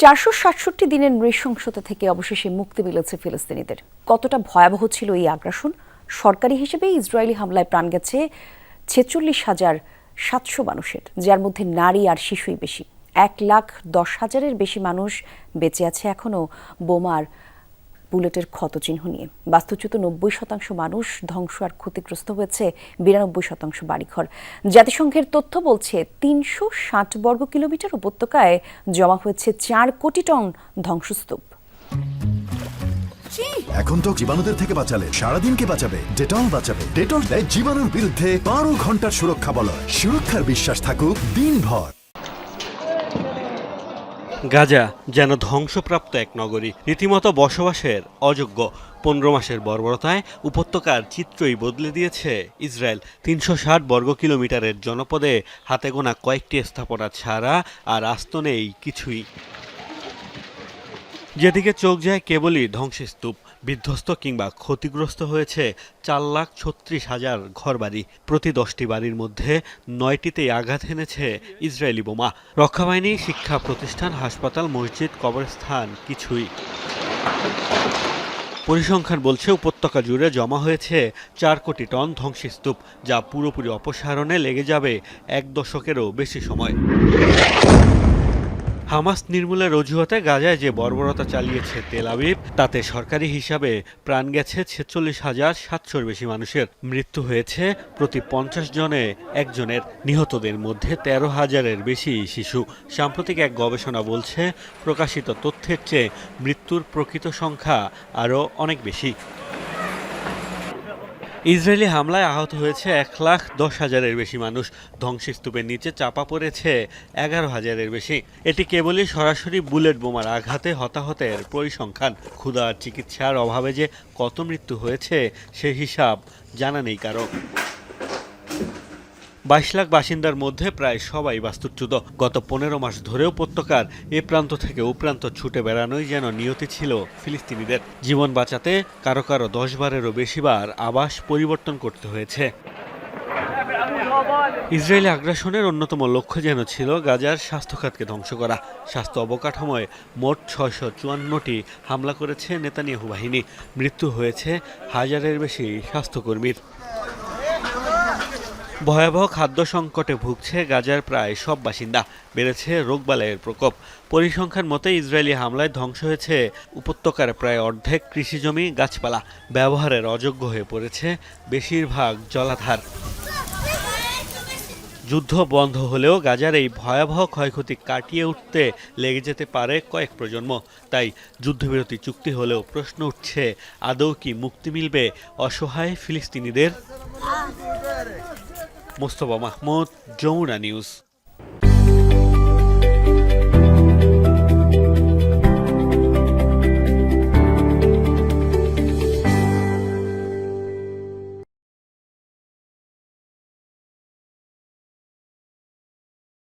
চারশো সাতষট্টি দিনের নৃশংসতা থেকে অবশেষে মুক্তি মিলেছে ফিলিস্তিনিদের। কতটা ভয়াবহ ছিল এই আগ্রাসন? সরকারি হিসেবে ইসরায়েলি হামলায় প্রাণ গেছে ছেচল্লিশ হাজার সাতশো মানুষের, যার মধ্যে নারী আর শিশুই বেশি। এক লাখ দশ হাজারের বেশি মানুষ বেঁচে আছে এখনও বোমার বুলেটের ক্ষতচিহ্ন নিয়ে। বাস্তুচ্যুত নব্বই শতাংশ মানুষ ধ্বংস আর ক্ষতিগ্রস্ত হয়েছে বিরানব্বই শতাংশ বাড়িঘর। জাতিসংঘের তথ্য বলছে, তিনশো ষাট বর্গ কিলোমিটার উপত্যকায় জমা হয়েছে চার কোটি টন ধ্বংসস্তূপ। এখন তো জীবাণুদের থেকে বাঁচালে, সারাদিনকে বাঁচাবে, ডেটল বাঁচাবে। ডেটল দেয় জীবাণুর বিরুদ্ধে বারো ঘণ্টার সুরক্ষা বলয়। সুরক্ষার বিশ্বাস থাকুক দিনভর। গাজা যেন ধ্বংসপ্রাপ্ত এক নগরী। রীতিমতো বসবাসের অযোগ্য। পনেরো মাসের বর্বরতায় উপত্যকার চিত্রই বদলে দিয়েছে ইসরায়েল। তিনশো ষাট বর্গ কিলোমিটারের জনপদে হাতে গোনা কয়েকটি স্থাপনা ছাড়া আর আস্ত নেই কিছুই। যেদিকে চোখ যায় কেবলই ধ্বংসস্তূপ, বিধ্বস্ত কিংবা ক্ষতিগ্রস্ত হয়েছে চার লাখ ছত্রিশ হাজার ঘরবাড়ি। প্রতি দশটি বাড়ির মধ্যে নয়টিতেই আঘাত এনেছে ইসরায়েলি বোমা। রক্ষাবাহিনী, শিক্ষা প্রতিষ্ঠান, হাসপাতাল, মসজিদ, কবরস্থান, কিছুই। পরিসংখ্যান বলছে উপত্যকা জুড়ে জমা হয়েছে চার কোটি টন ধ্বংসস্তূপ, যা পুরোপুরি অপসারণে লেগে যাবে এক দশকেরও বেশি সময়। হামাস নির্মূলের অজুহাতে গাজায় যে বর্বরতা চালিয়েছে তেল আবিব, তাতে সরকারি হিসাবে প্রাণ গেছে ছেচল্লিশ হাজার সাতশোর বেশি মানুষের। মৃত্যু হয়েছে প্রতি পঞ্চাশ জনে একজনের। নিহতদের মধ্যে তেরো হাজারের বেশি শিশু। সাম্প্রতিক এক গবেষণা বলছে, প্রকাশিত তথ্যের চেয়ে মৃত্যুর প্রকৃত সংখ্যা আরও অনেক বেশি। ইসরায়েলি হামলায় আহত হয়েছে এক লাখ দশ হাজারের বেশি মানুষ। ধ্বংসস্তূপের নিচে চাপা পড়েছে এগারো হাজারের বেশি। এটি কেবলই সরাসরি বুলেট বোমার আঘাতে হতাহতের পরিসংখ্যান। ক্ষুধার চিকিৎসার অভাবে যে কত মৃত্যু হয়েছে সে হিসাব জানা নেই কারও। বাইশ লাখ বাসিন্দার মধ্যে প্রায় সবাই বাস্তুচ্যুত। গত পনেরো মাস ধরে উপত্যকার এ প্রান্ত থেকে ও প্রান্ত ছুটে বেড়ানোই যেন নিয়তি ছিল ফিলিস্তিনিদের। জীবন বাঁচাতে কারও কারও দশ বারেরও বেশিবার আবাস পরিবর্তন করতে হয়েছে। ইসরায়েলি আগ্রাসনের অন্যতম লক্ষ্য যেন ছিল গাজার স্বাস্থ্য খাতকে ধ্বংস করা। স্বাস্থ্য অবকাঠামোয় মোট ছয়শো চুয়ান্নটি হামলা করেছে নেতানিয়াহু বাহিনী। মৃত্যু হয়েছে হাজারের বেশি স্বাস্থ্যকর্মীর। ভয়াবহ খাদ্য সংকটে ভুগছে গাজার প্রায় সব বাসিন্দা। বেড়েছে রোগবালাইয়ের প্রকোপ। পরিসংখ্যান মতে ইসরায়েলি হামলায় ধ্বংস হয়েছে উপত্যকার প্রায় অর্ধেক কৃষিজমি গাছপালা। ব্যবহারের অযোগ্য হয়ে পড়েছে বেশিরভাগ জলাধার। যুদ্ধ বন্ধ হলেও গাজার এই ভয়াবহ ক্ষয়ক্ষতি কাটিয়ে উঠতে লেগে যেতে পারে কয়েক প্রজন্ম। তাই যুদ্ধবিরতি চুক্তি হলেও প্রশ্ন উঠছে, আদৌ কি মুক্তি মিলবে অসহায় ফিলিস্তিনিদের? মোস্তফা মাহমুদ যমুনা নিউজ